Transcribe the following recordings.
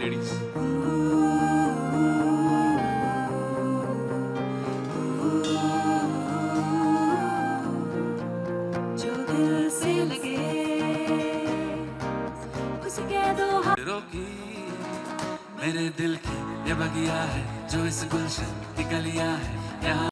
ladies. हाँ मेरे दिल की ये बगिया है जो इस गुलशन की गलियाँ है यहाँ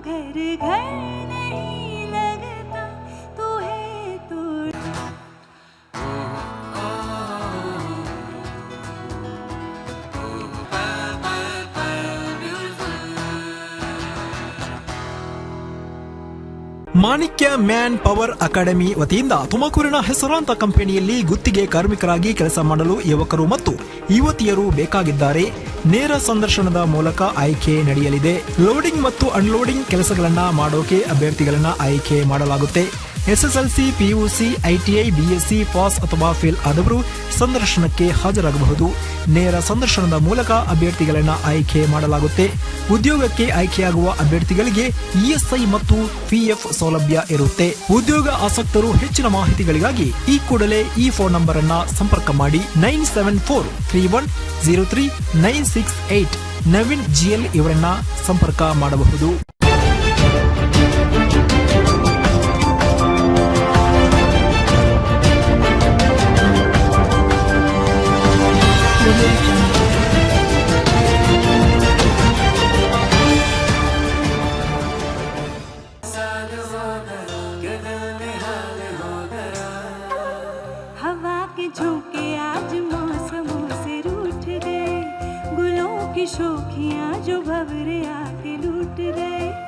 घर घर नहीं। ಮಾಣಿಕ್ಯ ಮ್ಯಾನ್ ಪವರ್ ಅಕಾಡೆಮಿ ವತಿಯಿಂದ ತುಮಕೂರಿನ ಹೆಸರಾಂತ ಕಂಪನಿಯಲ್ಲಿ ಗುತ್ತಿಗೆ ಕಾರ್ಮಿಕರಾಗಿ ಕೆಲಸ ಮಾಡಲು ಯುವಕರು ಮತ್ತು ಯುವತಿಯರು ಬೇಕಾಗಿದ್ದಾರೆ. ನೇರ ಸಂದರ್ಶನದ ಮೂಲಕ ಆಯ್ಕೆ ನಡೆಯಲಿದೆ. ಲೋಡಿಂಗ್ ಮತ್ತು ಅನ್ಲೋಡಿಂಗ್ ಕೆಲಸಗಳನ್ನ ಮಾಡೋಕೆ ಅಭ್ಯರ್ಥಿಗಳನ್ನ ಆಯ್ಕೆ ಮಾಡಲಾಗುತ್ತೆ. SSLC PUC ITI BSc pass ಅಥವಾ ಫೇಲ್ ಆದವರು ಸಂದರ್ಶನಕ್ಕೆ ಹಾಜರಾಗಬಹುದು. ನೇರ ಸಂದರ್ಶನದ ಮೂಲಕ ಅಭ್ಯರ್ಥಿಗಳನ್ನ ಆಯ್ಕೆ ಮಾಡಲಾಗುತ್ತೆ. ಉದ್ಯೋಗಕ್ಕೆ ಆಯ್ಕೆಯಾಗುವ ಅಭ್ಯರ್ಥಿಗಳಿಗೆ ಇಎಸ್ಐ ಮತ್ತು ಪಿಎಫ್ ಸೌಲಭ್ಯ ಇರುತ್ತೆ. ಉದ್ಯೋಗ ಆಸಕ್ತರು ಹೆಚ್ಚಿನ ಮಾಹಿತಿಗಳಿಗಾಗಿ ಈ ಕೂಡಲೇ ಈ ಫೋನ್ ನಂಬರ್ ಅನ್ನ ಸಂಪರ್ಕ ಮಾಡಿ. Nine seven four three one zero three nine six eight Naveen GL ಇವರನ್ನ ಸಂಪರ್ಕ ಮಾಡಬಹುದು. शोखियाँ जो भवरे आके लूट गए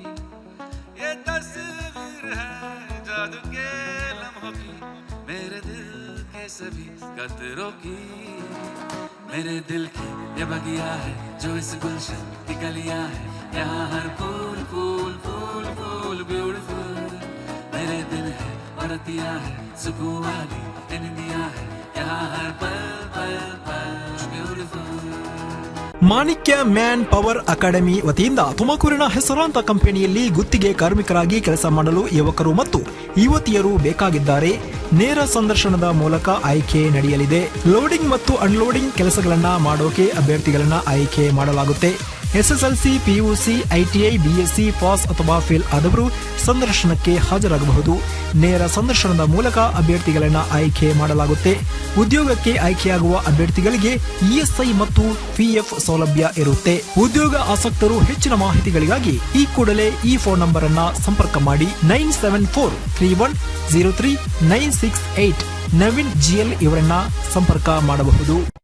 है जादू के लम्हों की, मेरे दिल के सभी कतरों की। मेरे दिल की ये बगिया है जो इस गुलशन की गलियाँ है। यहाँ हर फूल फूल फूल फूल ब्यूटीफुल मेरे दिन है और है, सुकून वाली इंदिया है। यहाँ हर पल पल पल ब्यूटीफुल ಮಾಣಿಕ್ಯ ಮ್ಯಾನ್ ಪವರ್ ಅಕಾಡೆಮಿ ವತಿಯಿಂದ ತುಮಕೂರಿನ ಹೆಸರಾಂತ ಕಂಪನಿಯಲ್ಲಿ ಗುತ್ತಿಗೆ ಕಾರ್ಮಿಕರಾಗಿ ಕೆಲಸ ಮಾಡಲು ಯುವಕರು ಮತ್ತು ಯುವತಿಯರು ಬೇಕಾಗಿದ್ದಾರೆ. ನೇರ ಸಂದರ್ಶನದ ಮೂಲಕ ಆಯ್ಕೆ ನಡೆಯಲಿದೆ. ಲೋಡಿಂಗ್ ಮತ್ತು ಅನ್ಲೋಡಿಂಗ್ ಕೆಲಸಗಳನ್ನ ಮಾಡೋಕೆ ಅಭ್ಯರ್ಥಿಗಳನ್ನ ಆಯ್ಕೆ ಮಾಡಲಾಗುತ್ತೆ. SSLC PUC ITI BSc pass ಅಥವಾ ಫೇಲ್ ಆದವರು ಸಂದರ್ಶನಕ್ಕೆ ಹಾಜರಾಗಬಹುದು. ನೇರ ಸಂದರ್ಶನದ ಮೂಲಕ ಅಭ್ಯರ್ಥಿಗಳನ್ನ ಆಯ್ಕೆ ಮಾಡಲಾಗುತ್ತೆ. ಉದ್ಯೋಗಕ್ಕೆ ಆಯ್ಕೆಯಾಗುವ ಅಭ್ಯರ್ಥಿಗಳಿಗೆ ಇಎಸ್ಐ ಮತ್ತು ಪಿಎಫ್ ಸೌಲಭ್ಯ ಇರುತ್ತೆ. ಉದ್ಯೋಗ ಆಸಕ್ತರು ಹೆಚ್ಚಿನ ಮಾಹಿತಿಗಳಿಗಾಗಿ ಈ ಕೂಡಲೇ ಈ ಫೋನ್ ನಂಬರ್ ಅನ್ನ ಸಂಪರ್ಕ ಮಾಡಿ. Nine seven four three one zero three nine six eight Naveen GL ಇವರನ್ನ ಸಂಪರ್ಕ ಮಾಡಬಹುದು.